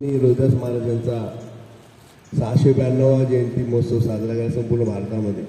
मी रोहिदास महाराजांचा सहाशे ब्याण्णवा जयंती महोत्सव साजरा केला संपूर्ण भारतामध्ये.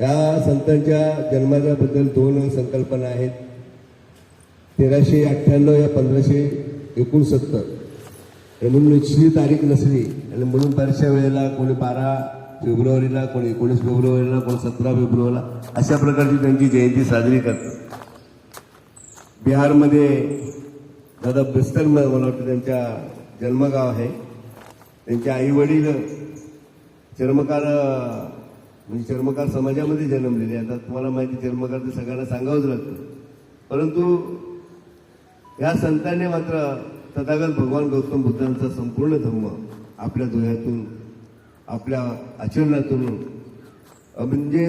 या संतांच्या जन्माच्याबद्दल दोन संकल्पना आहेत. तेराशे अठ्ठ्याण्णव या पंधराशे एकोणसत्तर. आणि म्हणून निश्चित तारीख नसली आणि म्हणून बऱ्याचशा वेळेला कोणी बारा फेब्रुवारीला कोणी एकोणीस फेब्रुवारीला कोणी सतरा फेब्रुवारीला अशा प्रकारची त्यांची जयंती साजरी करतात. बिहारमध्ये दादा बिस्तर मला वाटतं त्यांच्या जन्मगाव आहे. त्यांचे आई वडील चर्मकार म्हणजे चर्मकार समाजामध्ये जन्मलेले आता तुम्हाला माहिती चर्मकार ते सगळ्यांना सांगावंच लागतं. परंतु या संतांनी मात्र तथागत भगवान गौतम बुद्धांचा संपूर्ण धर्म आपल्या दोह्यातून आपल्या आचरणातून म्हणजे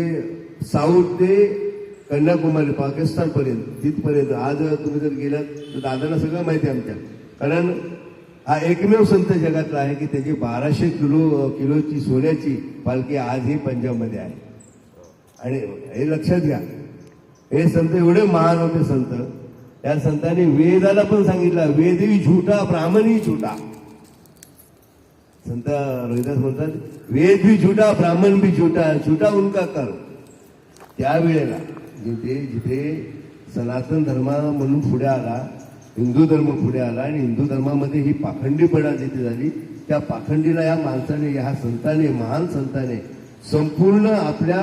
साऊथ ते कन्याकुमारी पाकिस्तानपर्यंत तिथपर्यंत. आज तुम्ही जर गेलात तर दादांना सगळं माहिती आहे आमच्या. कारण हा एकमेव संत जगातला आहे की त्याची बाराशे किलो किलोची सोन्याची पालखी आजही पंजाबमध्ये आहे. आणि हे लक्षात घ्या. हे संत एवढे महान होते संत. त्या संतांनी वेदाला पण सांगितलं वेदही झुटा ब्राह्मणही झुटा संत रोहिदास म्हणतात वेद भी झुटा ब्राह्मण भी झुटा झुटा उनका कर. त्यावेळेला जिथे जिथे सनातन धर्म म्हणून पुढे आला हिंदू धर्म पुढे आला आणि हिंदू धर्मामध्ये ही पाखंडीपणा जिथे झाली त्या पाखंडीला या माणसाने या संताने महान संताने संपूर्ण आपल्या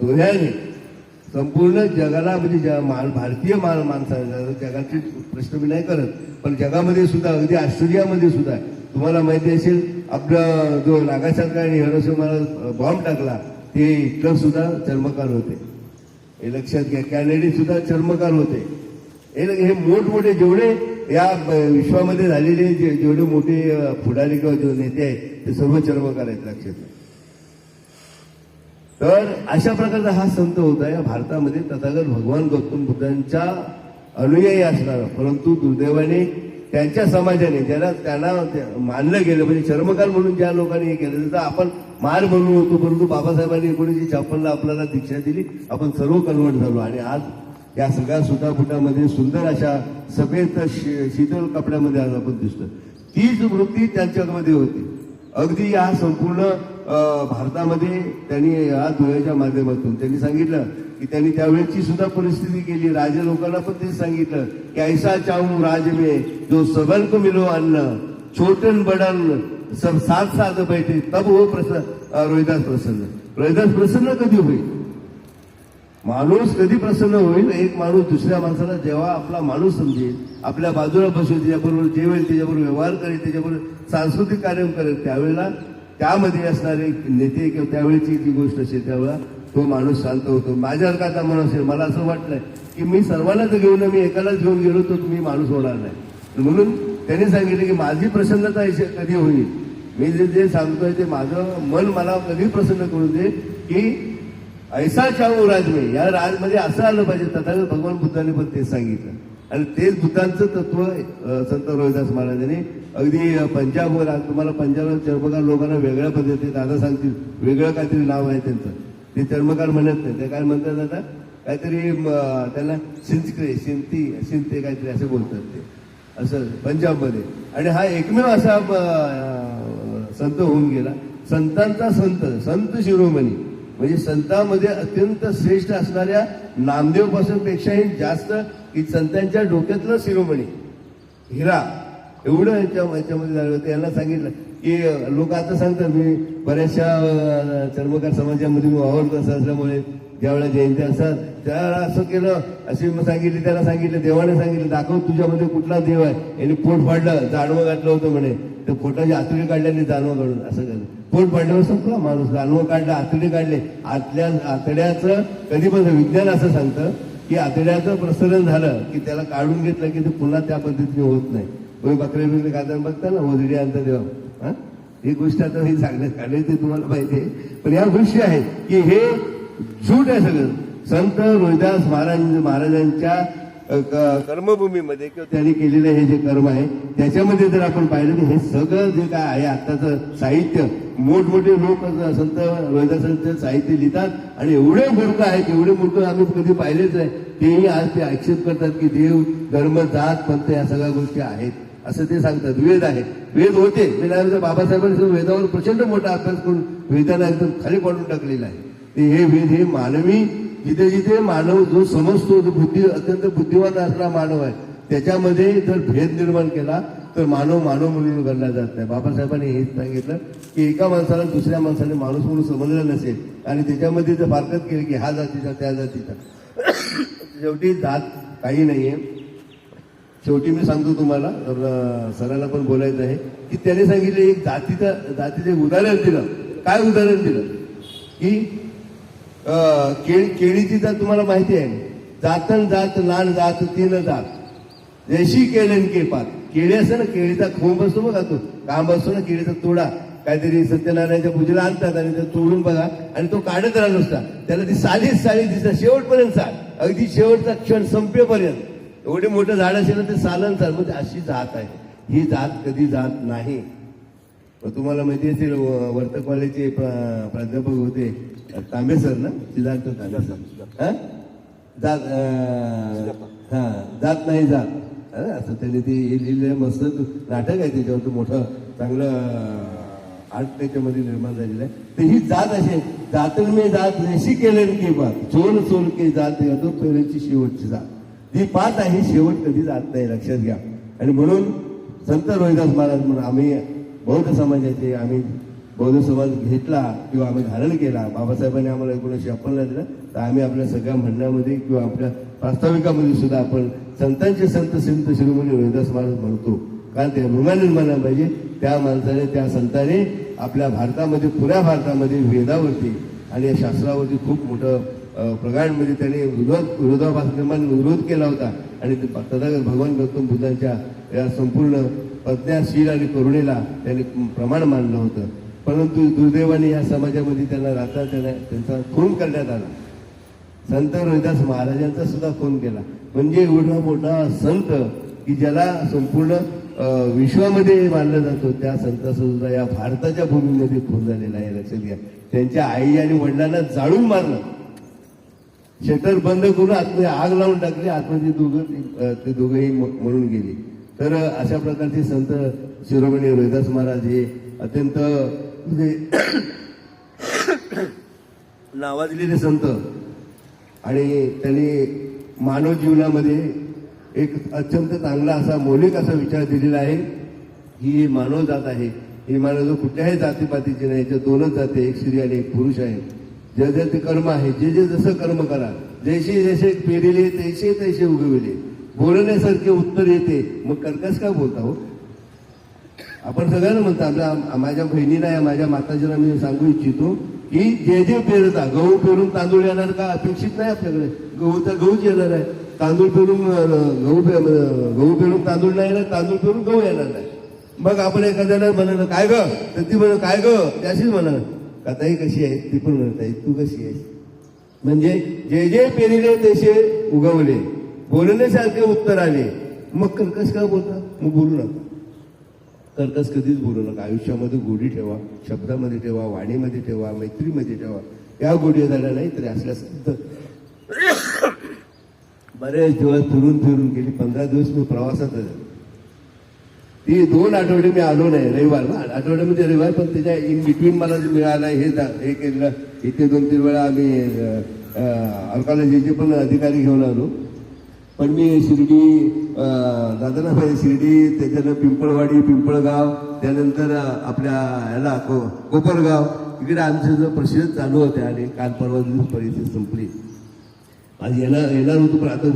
दोह्याने संपूर्ण जगाला म्हणजे ज- मान भारतीय मान माणसाने जगाचे प्रश्न मी नाही करत पण जगामध्ये सुद्धा अगदी ऑस्ट्रेलियामध्ये सुद्धा तुम्हाला माहिती असेल आपला जो नागासारखा आणि महाराज बॉम्ब टाकला ते हिटलर सुद्धा चर्मकार होते. हे लक्षात घ्या कॅनेडी सुद्धा चर्मकार होते. हे हे मोठमोठे जेवढे या विश्वामध्ये झालेले जे- जेवढे मोठे अ, पुढारी किंवा जे नेते आहेत ते सर्व चर्मकार आहेत लक्षात घ्या. तर अशा प्रकारचा हा संत होता या भारतामध्ये. तथागत भगवान गौतम बुद्धांच्या अनुयायी असणारा परंतु दुर्दैवाने त्यांच्या समाजाने ज्याला त्यांना मानलं गेलं म्हणजे चर्मकार म्हणून ज्या लोकांनी हे केलं जसं आपण मार बनलो होतो परंतु बाबासाहेबांनी एकोणीसशे छप्पनला आपल्याला दीक्षा दिली. आपण सर्व कन्वर्ट झालो आणि आज या सगळ्या सुटाफुटामध्ये सुंदर अशा सफेद शीतल कपड्यामध्ये आज आपण दिसतो तीच वृत्ती त्यांच्यामध्ये होती. अगदी या संपूर्ण भारतामध्ये त्यांनी या धुळ्याच्या माध्यमातून त्यांनी सांगितलं की त्यांनी त्यावेळेची सुद्धा परिस्थिती केली. राजे लोकांना पण ते सांगितलं की ऐसा चाहूं राज में जो सबन को मिलो अन्न छोटन बडन सब साथ साथ बैठे तब हो प्रसन्न रोहिदास प्रसन्न। रोहिदास प्रसन्न कधी होईल? माणूस कधी प्रसन्न होईल? एक माणूस दुसऱ्या माणसाला जेव्हा आपला माणूस समजेल आपल्या बाजूला बसेल त्याच्याबरोबर जेवेल त्याच्याबरोबर व्यवहार करेल त्याच्याबरोबर सांस्कृतिक कार्य करेल त्यावेळेला त्यामध्ये असणारे नेते किंवा त्यावेळेची जी गोष्ट असेल त्यावेळेला तो माणूस शांत होतो. माझ्या आता माणूस असेल मला असं वाटलंय की मी सर्वांनाच घेऊन मी एकालाच घेऊन गेलो तर तुम्ही माणूस होणार नाही. म्हणून त्यांनी सांगितलं की माझी प्रसन्नता कधी होईल? मी जे जे सांगतोय ते माझं मन मला कधी प्रसन्न करू दे की ऐसा चाहू राज में. या राजमध्ये असं आलं पाहिजे तथागत भगवान बुद्धाने पण तेच सांगितलं. आणि तेच बुद्धांचं तत्व संत रोहिदास महाराजांनी अगदी पंजाबवर आज तुम्हाला पंजाबवर चर्मकार लोकांना वेगळ्या पद्धतीने दादा सांगतील वेगळं काहीतरी नाव आहे त्यांचं. ते चर्मकार म्हणत नाही. ते काय म्हणतात आता काहीतरी त्यांना त्याला शिंती शिंते काहीतरी असं बोलतात ते. असं पंजाबमध्ये. आणि हा एकमेव असा संत होऊन गेला. संतांचा संत संत शिरोमणी. म्हणजे संतामध्ये अत्यंत श्रेष्ठ असणाऱ्या नामदेवपासून पेक्षाही जास्त की संतांच्या डोक्यातलं शिरोमणी. हिरा. एवढं याच्या याच्यामध्ये झालं होतं. यांना सांगितलं की लोक आता सांगतात मी बऱ्याचशा चर्मकार समाजामध्ये मी वावरत असल्यामुळे ज्यावेळेला जयंती असतात त्याला असं केलं अशी मग सांगितली त्याला सांगितलं देवाने सांगितलं दाखव तुझ्यामध्ये कुठला देव आहे. यांनी पोट फाडलं जाणवं घातलं होतं म्हणे. तर पोटाची आतुडी काढल्याने जाणवं काढून असं झालं. पोट फाडल्यावर संपला माणूस जाणवं काढलं आतडी काढले. आतल्या आतड्याचं कधी पण विज्ञान असं सांगतं की आतड्याचं प्रसरण झालं की त्याला काढून घेतलं की ते पुन्हा त्या पद्धतीने होत नाही. तुम्ही बकरे बिकरे काढताना बघता ना ओझडी आणता तेव्हा. हा? ही गोष्ट आता हे सांगण्यात आली ते तुम्हाला माहिती आहे. पण या गोष्टी आहेत की हे झूट आहे सगळं. संत रोहिदास महाराज महाराजांच्या कर्मभूमीमध्ये किंवा त्यांनी केलेलं हे जे कर्म आहे त्याच्यामध्ये जर आपण पाहिलं तर हे सगळं जे काय आहे आत्ताचं साहित्य मोठमोठे लोक संत रोहिदासांचं साहित्य लिहितात आणि एवढे मूर्ख आहेत एवढे मूर्ख आम्ही कधी पाहिलेच नाही. तेही आज ते आक्षेप करतात की देव धर्म जात पंत या सगळ्या गोष्टी आहेत. असं ते सांगतात. वेद आहे. वेद होते. मी बाबासाहेबांनी वेदावर प्रचंड मोठा अभ्यास करून वेदाला एकदम खाली पाडून टाकलेला आहे. हे वेद हे मानवी जिथे जिथे मानव जो समजतो जो बुद्धी अत्यंत बुद्धिवान असणारा मानव आहे त्याच्यामध्ये जर भेद निर्माण केला तर मानव मानव म्हणून गणला जात नाही. बाबासाहेबांनी हेच सांगितलं की एका माणसाला दुसऱ्या माणसाने माणूस म्हणून समजलं नसेल आणि त्याच्यामध्ये जर फारकत केली की ह्या जातीचा त्या जातीचा. शेवटी जात काही नाही आहे शेवटी मी सांगतो तुम्हाला तर सरांना पण बोलायचं आहे की त्याने सांगितलं एक जातीचं जातीचं उदाहरण दिलं. काय उदाहरण दिलं? की केळी केळीची जात तुम्हाला माहिती आहे. जातन जात लान जात तीन जात. जशी केळन केपात. केळी असं ना केळीचा खोंब असतो बघा तो. काम असतो ना केळीचा तोडा. काहीतरी सत्यनारायणाच्या पूजेला आणतात आणि तोडून बघा. आणि तो काढत राहिला असता त्याला ती सालीच साली दिसतात शेवटपर्यंत साल. अगदी शेवटचा क्षण संपेपर्यंत. एवढे मोठं झाड असेल ना ते सालन साल. म्हणजे अशी जात आहे. ही जात कधी जात नाही. तुम्हाला माहिती असेल वर्तक कॉलेजचे प्रा- प्राध्यापक होते तांबे सर ना? सिद्धार्थ तांबे सर. हा? जात हा जात नाही जात? असं त्यांनी ते लिहिलेलं मस्त नाटक आहे त्याच्यावर मोठं चांगलं आर्ट त्याच्यामध्ये निर्माण झालेलं आहे. तर ही जात आहे. जातन मी जात नशी केलं की बात चोल चोल के जात तो पेरेची शेवटची जात. ही पात आहे शेवट कधी जात नाही लक्षात घ्या. आणि म्हणून संत रोहिदास महाराज म्हणून आम्ही बौद्ध समाजाचे आम्ही बौद्ध समाज घेतला किंवा आम्ही धारण केला बाबासाहेबांनी आम्हाला एकोणीसशे छप्पनला दिलं तर आम्ही आपल्या सगळ्या म्हणण्यामध्ये किंवा आपल्या प्रास्ताविकामध्ये सुद्धा आपण संतांचे संत संत शिरोमणी रोहिदास महाराज म्हणतो. कारण ते अभिमान निर्माण पाहिजे. त्या माणसाने त्या संताने आपल्या भारतामध्ये पुऱ्या भारतामध्ये वेदावरती आणि या शास्त्रावरती खूप मोठं प्रगाढमध्ये त्याने विरोध विरोधाभास निर्माण विरोध केला होता. आणि ते तथागत भगवान गौतम बुद्धांच्या या संपूर्ण प्रज्ञाशील आणि करुणेला त्यांनी प्रमाण मानलं होतं. परंतु दुर्दैवाने या समाजामध्ये त्यांना राहता त्यांना त्यांचा खून करण्यात आला. संत रोहिदास महाराजांचा सुद्धा खून केला. म्हणजे एवढा मोठा संत की ज्याला संपूर्ण विश्वामध्ये मानलं जातो त्या संताचा सुद्धा या भारताच्या भूमीमध्ये खून झालेला आहे. लक्षात घ्या. त्यांच्या आई आणि वडिलांना जाळून मारलं. शटर बंद करून आतमध्ये आग लावून टाकली. आतमध्ये दोघं ते दोघंही म- मरून गेले. तर अशा प्रकारचे संत शिरोमणी रोहिदास महाराज हे अत्यंत म्हणजे नावाजलेले संत. आणि त्यांनी मानव जीवनामध्ये एक अत्यंत चांगला असा मौलिक असा विचार दिलेला आहे. ही मानव जात आहे. ही मानव कुठल्याही जातीपातीची नाही ज्या दोनच जाती आहे, एक स्त्री आणि एक पुरुष आहे. ज्या ज्या ते कर्म आहे जे जे जसं कर्म करा जैसे जैसे पेरिले तैसे तैसे उगविले. बोलण्यासारखे उत्तर येते. मग कर्कस का बोलता हो? आपण सगळ्यांना म्हणतो आपल्या माझ्या बहिणीला या माझ्या माताजीला मी सांगू इच्छितो की जे जे पेरता गहू पेरून तांदूळ येणार का? अपेक्षित नाही आपल्याकडे. गहू तर गहूच येणार आहे. तांदूळ पेरून गहू पे- गहू पेरून तांदूळ नाही येणार तांदूळ पेरून गहू येणार नाही. मग आपण एखाद्याला म्हणाल काय ग? तर ती म्हणा काय ग? त्याशीच म्हणाल का कशी आहे? ती पण म्हणत आहे तू कशी आहेस? म्हणजे जे जे पेरिले तसे उगवले. बोलण्यासारखे उत्तर आले. मग कर्कस का बोलता? मग बोलू नका. कर्कस कधीच बोलू नका. आयुष्यामध्ये गोडी ठेवा शब्दामध्ये ठेवा वाणीमध्ये ठेवा मैत्रीमध्ये ठेवा. या गोडी झाल्या नाही तरी असल्या संत बरेच दिवस फिरून फिरून गेली. पंधरा दिवस मी प्रवासात ती दोन आठवडे मी आलो नाही. रविवार ना? आठवड्यामध्ये म्हणजे रविवार पण त्याच्या इन बिटवीन मला जे मिळालं हे जा- हे केलं. इथे दोन तीन वेळा आम्ही ऑर्कॉलॉजीचे पण अधिकारी घेऊन आलो. पण मी शिर्डी अं, भाई शिर्डी त्याच्यानं पिंपळवाडी पिंपळगाव त्यानंतर आपल्या ह्याला को कोपरगाव इकडे आमचं जो प्रसिद्ध चालू होते आणि काल परवा दिवस परिस्थिती संपली. आज येणार येणार होतो पण आता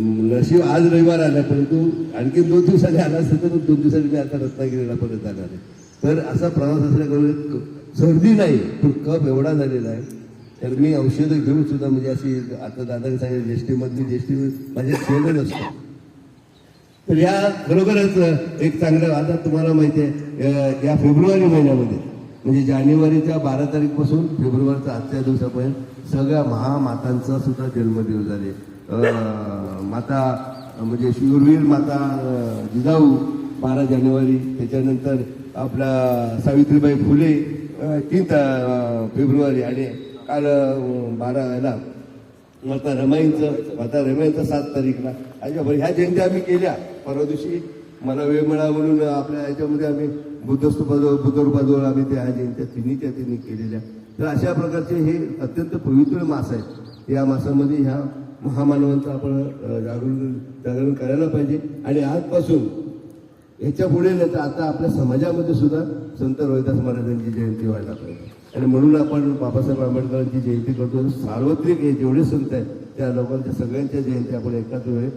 नशीब आज रविवार आला परंतु आणखी दोन दिवसाने आला असेल तर दोन दिवसांनी मी आता रत्नागिरीला परत जाणार आहे. तर असा प्रवास असल्याकडून सर्दी नाही पण कप एवढा झालेला आहे. तर मी औषधं घेऊन सुद्धा म्हणजे अशी आता दादा सांगितलं ज्येष्ठीमधली ज्येष्ठी माझ्या खेळत असतो तर या खरोखरच एक चांगलं आता तुम्हाला माहिती आहे या फेब्रुवारी महिन्यामध्ये म्हणजे जानेवारीच्या बारा तारीखपासून फेब्रुवारीचा आजच्या दिवसापर्यंत सगळ्या महामातांचा सुद्धा जन्मदिवस झाले. माता म्हणजे शूरवीर माता जिजाऊ बारा जानेवारी त्याच्यानंतर आपला सावित्रीबाई फुले तीन फेब्रुवारी आणि काल बारा याला. माता रमाईंचं माता रमाईंचं सात तारीखला अच्छा बरं ह्या जयंत्या आम्ही केल्या. परवा दिवशी मला वेळ मिळा म्हणून आपल्या याच्यामध्ये आम्ही बुद्धस्तूपाजवळ बुद्धरूपाजवळ आम्ही त्या जयंत्या तिन्हीच्या तिन्ही केलेल्या. तर अशा प्रकारचे हे अत्यंत पवित्र मास आहेत. या मासामध्ये ह्या महामानवांचं आपण जागरण जागरण करायला पाहिजे. आणि आजपासून ह्याच्या पुढे नाही तर आता आपल्या समाजामध्ये सुद्धा संत रोहिदास महाराजांची जयंती व्हायला पाहिजे. आणि म्हणून आपण बाबासाहेब आंबेडकरांची जयंती करतो. सार्वत्रिक हे जेवढे संत आहेत त्या लोकांच्या सगळ्यांच्या जयंती आपण एकाच वेळेस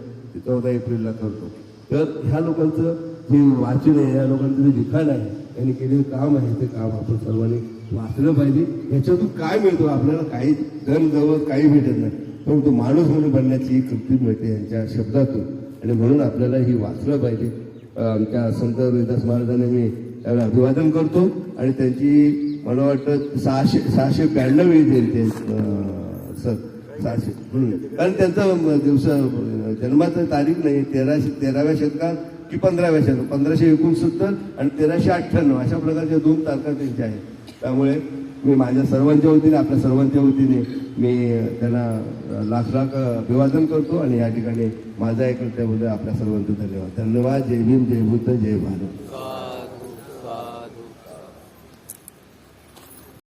चौदा एप्रिलला करतो. तर ह्या लोकांचं जे वाचन आहे या लोकांचं जे लिखाण आहे त्यांनी केलेलं काम आहे ते काम आपण सर्वांनी वाचलं पाहिजे. याच्यातून काय मिळतो? आपल्याला काही धन जवळ काही भेटत नाही. परंतु माणूस म्हणून बनण्याची एक कृती मिळते यांच्या शब्दातून. आणि म्हणून आपल्याला ही वाचलं पाहिजे. आमच्या संत रोहिदास महाराजांना मी त्याला अभिवादन करतो. आणि त्यांची मला वाटतं सहाशे सहाशे ब्याण्णव येतील ते सर सहाशे म्हणून. कारण त्यांचा दिवसा दिवस जन्माचं तारीख नाही तेराशे तेराव्या शतकात की पंधराव्या शतकात पंधराशे एकोणसत्तर आणि तेराशे अठ्ठ्याण्णव अशा प्रकारच्या दोन तारखा त्यांच्या आहेत. त्यामुळे मी माझ्या सर्वांच्या वतीने आपल्या सर्वांच्या वतीने मी त्यांना लाख लाख अभिवादन करतो आणि या ठिकाणी माझा एक त्याबद्दल आपल्या सर्वांचं धन्यवाद. धन्यवाद. जय भीम जय बुद्ध जय भारत.